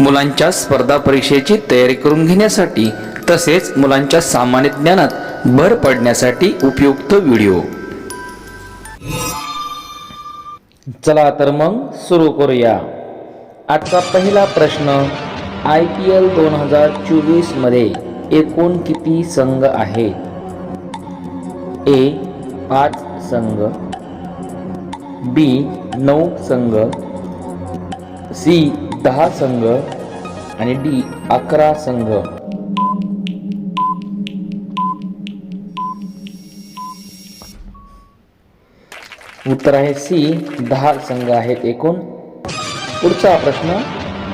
मुलांच्या स्पर्धा परीक्षेची तयारी करून घेण्यासाठी तसेच मुलांच्या सामान्य ज्ञानात भर पडण्यासाठी उपयुक्त व्हिडिओ. चला तर मग सुरू करूया. आजचा पहिला प्रश्न आय पी एल दोन हजार चोवीसमध्ये एकूण किती संघ आहेत ए पाच संघ. बी नऊ संघ. सी दहा संघ आणि डी अकरा संघ. उत्तर आहे सी दहा संघ आहेत एकूण. पुढचा प्रश्न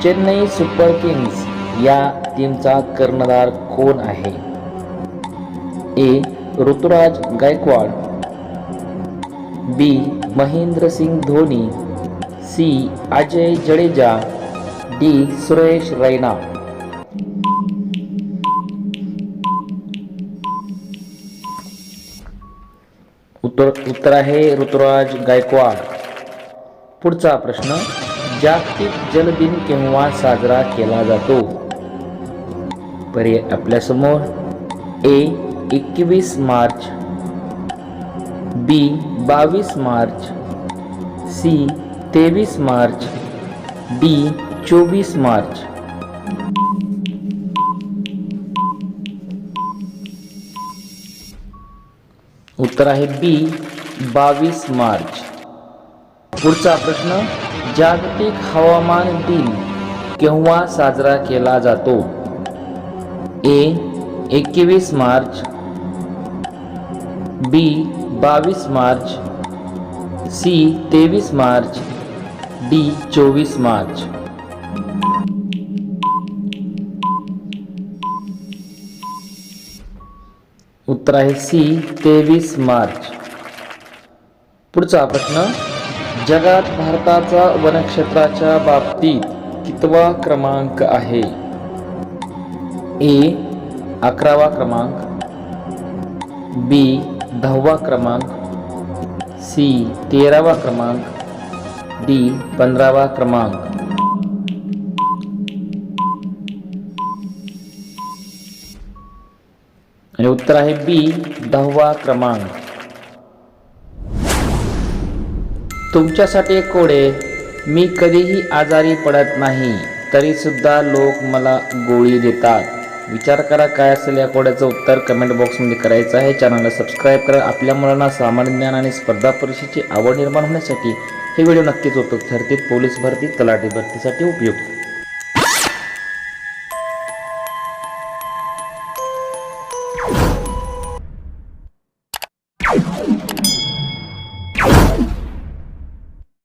चेन्नई सुपर किंग्स या टीमचा कर्णधार कोण आहे? A Ruturaj Gaikwad. B Mahendra Singh Dhoni. C Ajay Jadeja. D Suresh Raina. उत्तर उत्तर आहे ऋतुराज गायकवाड. पुढचा प्रश्न जागतिक जलदिन केव्हा साजरा केला जातो? पर्याय आपल्यासमोर. ए एकवीस मार्च. बी बावीस मार्च. सी तेवीस मार्च. डी चोवीस मार्च. उत्तर आहे बी बावीस मार्च. पुढचा प्रश्न जागतिक हवामान दिन केव्हा साजरा केला जातो? ए एकवीस मार्च. बी बावीस मार्च. सी तेवीस मार्च. डी चोवीस मार्च. उत्तर आहे सी तेवीस मार्च. पुढचा प्रश्न जगात भारताचा वनक्षेत्राच्या बाबतीत कितवा क्रमांक आहे? ए अकरावा क्रमांक. बी दहावा क्रमांक. सी तेरावा क्रमांक. डी पंधरावा क्रमांक. आणि उत्तर आहे बी दहावा क्रमांक. तुमच्यासाठी एक मी कधीही आजारी पडत नाही तरी सुद्धा लोक मला गोळी देतात. विचार करा काय असेल या कोड्याचं उत्तर कमेंट बॉक्समध्ये करायचं आहे. चॅनलला सबस्क्राईब करा. आपल्या मुलांना सामान्य ज्ञान आणि स्पर्धा परीक्षेची आवड निर्माण होण्यासाठी हे व्हिडिओ नक्कीच उपयुक्त ठरतील. पोलीस भरती तलाठी भरतीसाठी उपयुक्त.